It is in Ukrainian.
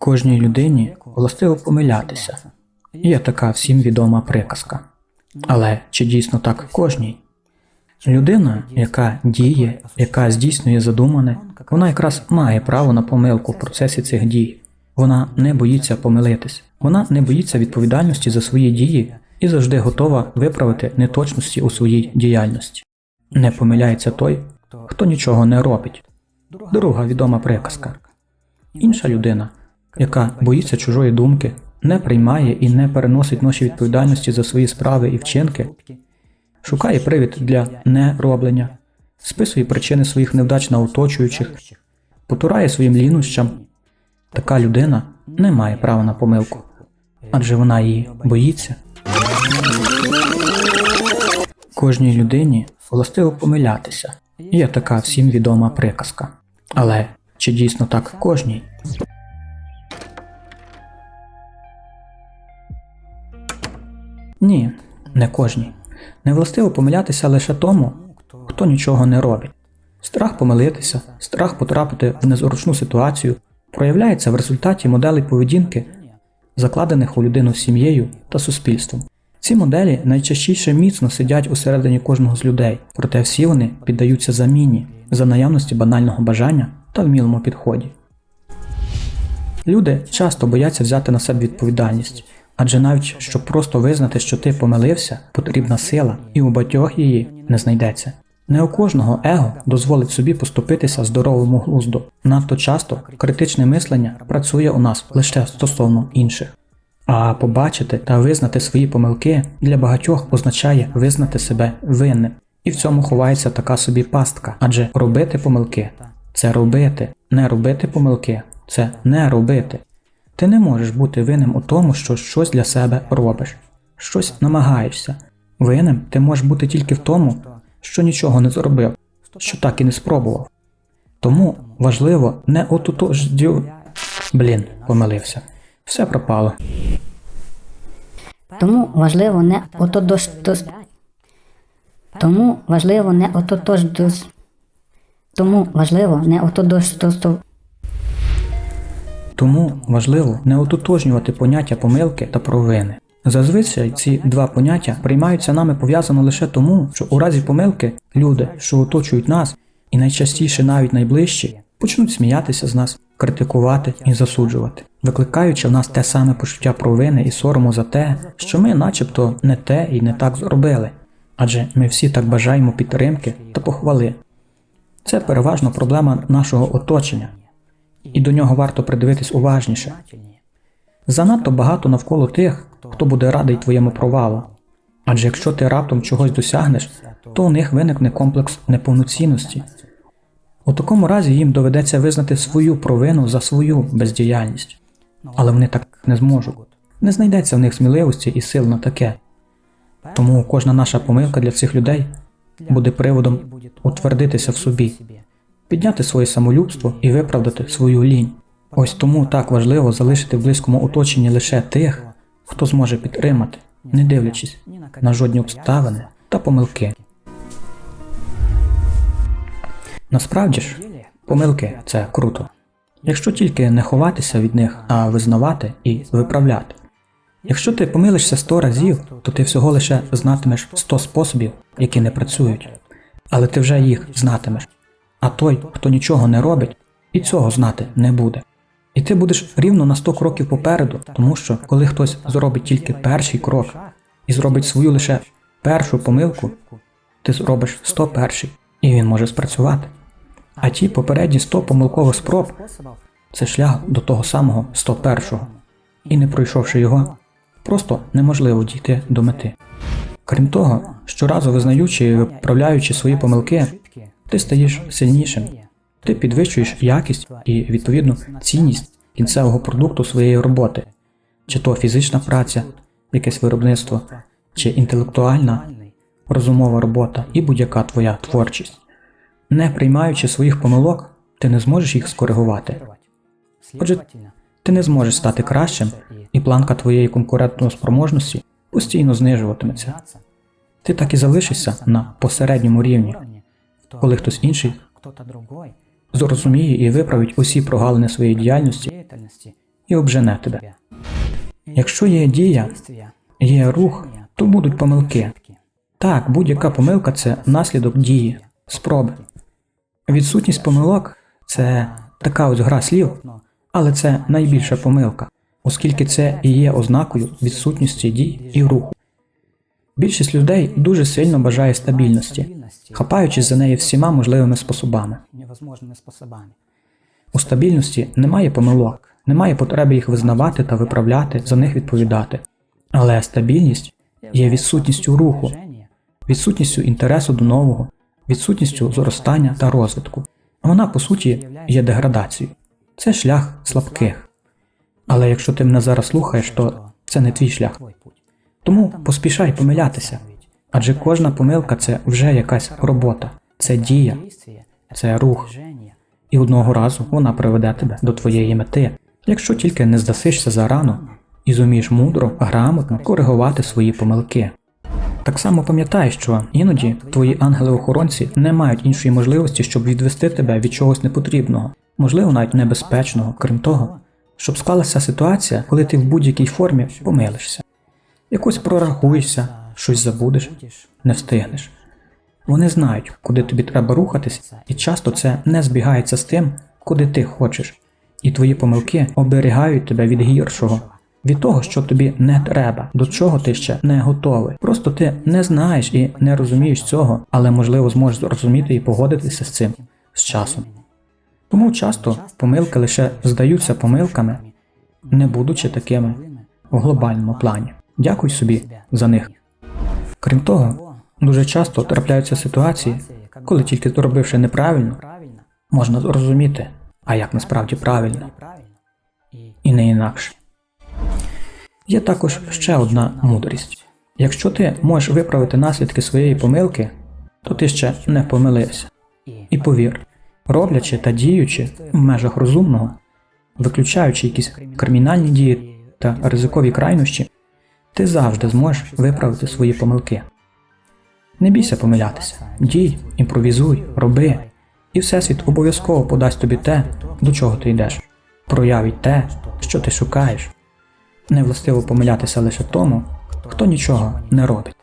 Кожній людині властиво помилятися. Є така всім відома приказка. Але чи дійсно так кожній? Людина, яка діє, яка здійснює задумане, вона якраз має право на помилку в процесі цих дій. Вона не боїться помилитись, вона не боїться відповідальності за свої дії і завжди готова виправити неточності у своїй діяльності. Не помиляється той, хто нічого не робить. Друга відома приказка. Інша людина, яка боїться чужої думки, не приймає і не переносить ноші відповідальності за свої справи і вчинки, шукає привід для нероблення, списує причини своїх невдач на оточуючих, потурає своїм лінощам. Така людина не має права на помилку, адже вона її боїться. Кожній людині властиво помилятися. Є така всім відома приказка. Але чи дійсно так кожній? Ні, не кожній. Не властиво помилятися лише тому, хто нічого не робить. Страх помилитися, страх потрапити в незручну ситуацію проявляється в результаті моделей поведінки, закладених у людину сім'єю та суспільством. Ці моделі найчастіше міцно сидять усередині кожного з людей, проте всі вони піддаються заміні за наявності банального бажання та вмілому підході. Люди часто бояться взяти на себе відповідальність, адже навіть щоб просто визнати, що ти помилився, потрібна сила, і у багатьох її не знайдеться. Не у кожного его дозволить собі поступитися здоровому глузду. Надто часто критичне мислення працює у нас лише стосовно інших. А побачити та визнати свої помилки для багатьох означає визнати себе винним. І в цьому ховається така собі пастка, адже робити помилки це робити, не робити помилки це не робити. Ти не можеш бути винним у тому, що щось для себе робиш, щось намагаєшся. Винним ти можеш бути тільки в тому, що нічого не зробив, що так і не спробував. Тому важливо не ототождю. Блін, помилився. Все пропало. Тому важливо не отодоштос... Тому важливо не ототождос... Тому важливо не отодоштос... Тому важливо не ототожнювати поняття помилки та провини. Зазвичай ці два поняття приймаються нами пов'язано лише тому, що у разі помилки люди, що оточують нас, і найчастіше навіть найближчі, почнуть сміятися з нас, критикувати і засуджувати, викликаючи в нас те саме почуття провини і сорому за те, що ми, начебто, не те і не так зробили, адже ми всі так бажаємо підтримки та похвали. Це переважно проблема нашого оточення, і до нього варто придивитись уважніше. Занадто багато навколо тих, хто буде радий твоєму провалу. Адже якщо ти раптом чогось досягнеш, то у них виникне комплекс неповноцінності. У такому разі їм доведеться визнати свою провину за свою бездіяльність, але вони так не зможуть. Не знайдеться в них сміливості і сил на таке. Тому кожна наша помилка для цих людей буде приводом утвердитися в собі, підняти своє самолюбство і виправдати свою лінь. Ось тому так важливо залишити в близькому оточенні лише тих, хто зможе підтримати, не дивлячись на жодні обставини та помилки. Насправді ж, помилки це круто. Якщо тільки не ховатися від них, а визнавати і виправляти. Якщо ти помилишся 100 разів, то ти всього лише знатимеш 100 способів, які не працюють, але ти вже їх знатимеш. А той, хто нічого не робить, і цього знати не буде. І ти будеш рівно на 100 кроків попереду, тому що коли хтось зробить тільки перший крок і зробить свою лише першу помилку, ти зробиш 100 перший, і він може спрацювати. А ті попередні 100 помилкових спроб це шлях до того самого 101-го. І не пройшовши його, просто неможливо дійти до мети. Крім того, щоразу визнаючи і виправляючи свої помилки, ти стаєш сильнішим, ти підвищуєш якість і, відповідно, цінність кінцевого продукту своєї роботи, чи то фізична праця, якесь виробництво, чи інтелектуальна, розумова робота і будь-яка твоя творчість. Не приймаючи своїх помилок, ти не зможеш їх скоригувати. Отже, ти не зможеш стати кращим, і планка твоєї конкурентної спроможності постійно знижуватиметься. Ти так і залишишся на посередньому рівні, коли хтось інший зрозуміє і виправить усі прогалини своєї діяльності і обжене тебе. Якщо є дія, є рух, то будуть помилки. Так, будь-яка помилка це наслідок дії, спроби. Відсутність помилок це така ось гра слів, але це найбільша помилка, оскільки це і є ознакою відсутності дій і руху. Більшість людей дуже сильно бажає стабільності, хапаючись за неї всіма можливими способами. У стабільності немає помилок, немає потреби їх визнавати та виправляти, за них відповідати. Але стабільність є відсутністю руху, відсутністю інтересу до нового, відсутністю зростання та розвитку. Вона, по суті, є деградацією. Це шлях слабких. Але якщо ти мене зараз слухаєш, то це не твій шлях. Тому поспішай помилятися. Адже кожна помилка це вже якась робота, це дія, це рух. І одного разу вона приведе тебе до твоєї мети, якщо тільки не здасишся зарано і зумієш мудро, грамотно коригувати свої помилки. Так само пам'ятай, що іноді твої ангели-охоронці не мають іншої можливості, щоб відвести тебе від чогось непотрібного, можливо, навіть небезпечного, крім того, щоб склалася ситуація, коли ти в будь-якій формі помилишся. Якось прорахуєшся, щось забудеш, не встигнеш. Вони знають, куди тобі треба рухатись, і часто це не збігається з тим, куди ти хочеш. І твої помилки оберігають тебе від гіршого, від того, що тобі не треба, до чого ти ще не готовий. Просто ти не знаєш і не розумієш цього, але можливо зможеш зрозуміти і погодитися з цим з часом. Тому часто помилки лише здаються помилками, не будучи такими в глобальному плані. Дякуй собі за них. Крім того, дуже часто трапляються ситуації, коли тільки зробивши неправильно, можна зрозуміти, а як насправді правильно, і не інакше. Є також ще одна мудрість. Якщо ти можеш виправити наслідки своєї помилки, то ти ще не помилився. І повір, роблячи та діючи в межах розумного, виключаючи якісь кримінальні дії та ризикові крайнощі, ти завжди зможеш виправити свої помилки. Не бійся помилятися, дій, імпровізуй, роби, і Всесвіт обов'язково подасть тобі те, до чого ти йдеш, проявить те, що ти шукаєш. Не властиво помилятися лише тому, хто нічого не робить.